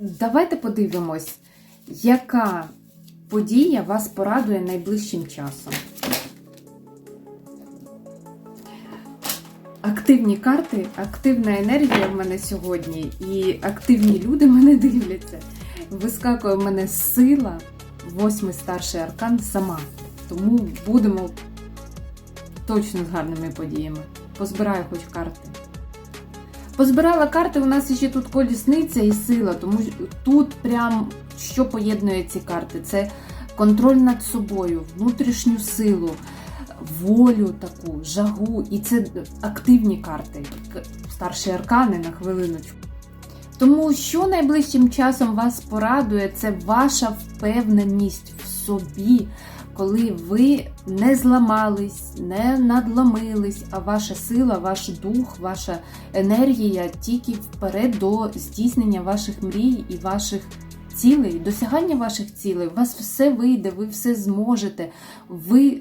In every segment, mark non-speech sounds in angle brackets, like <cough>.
Давайте подивимось, яка подія вас порадує найближчим часом. Активні карти, активна енергія в мене сьогодні, і активні люди <laughs> мене дивляться. Вискакує в мене сила, восьмий старший аркан сама. Тому будемо точно з гарними подіями. Позбираю хоч карти. Позбирала карти, у нас ще тут колісниця і сила, тому що тут прям що поєднує ці карти? Це контроль над собою, внутрішню силу, волю таку, жагу. І це активні карти, старші аркани на хвилиночку. Тому що найближчим часом вас порадує, це ваша впевненість в собі, коли ви не зламались, не надломились, а ваша сила, ваш дух, ваша енергія тільки вперед до здійснення ваших мрій і ваших цілей, досягання ваших цілей. У вас все вийде, ви все зможете. Ви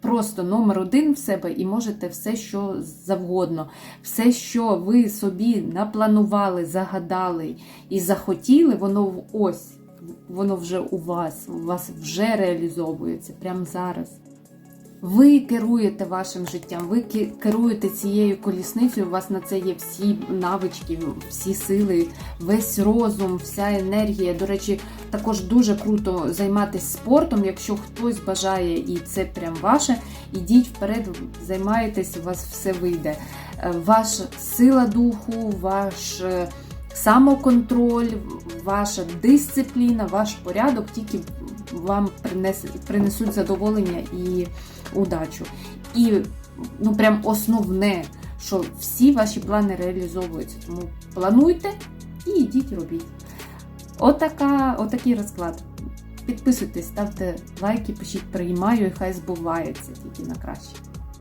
просто номер один в себе і можете все, що завгодно. Все, що ви собі напланували, загадали і захотіли, воно ось. Воно вже у вас, у вас вже реалізовується прямо зараз. Ви керуєте вашим життям, ви ке- керуєте цією колісницею, у вас на це є всі навички, всі сили, весь розум, вся енергія. До речі, також дуже круто займатися спортом. Якщо хтось бажає і це прям ваше, ідіть вперед, займайтесь, у вас все вийде. Е, Ваша сила духу, ваш е, самоконтроль, ваша дисципліна, ваш порядок тільки вам принес, принесуть задоволення і удачу. І ну прям основне, що всі ваші плани реалізовуються. Тому плануйте і йдіть робіть. Отака, отакий розклад. Підписуйтесь, ставте лайки, пишіть приймаю, і хай збувається тільки на краще.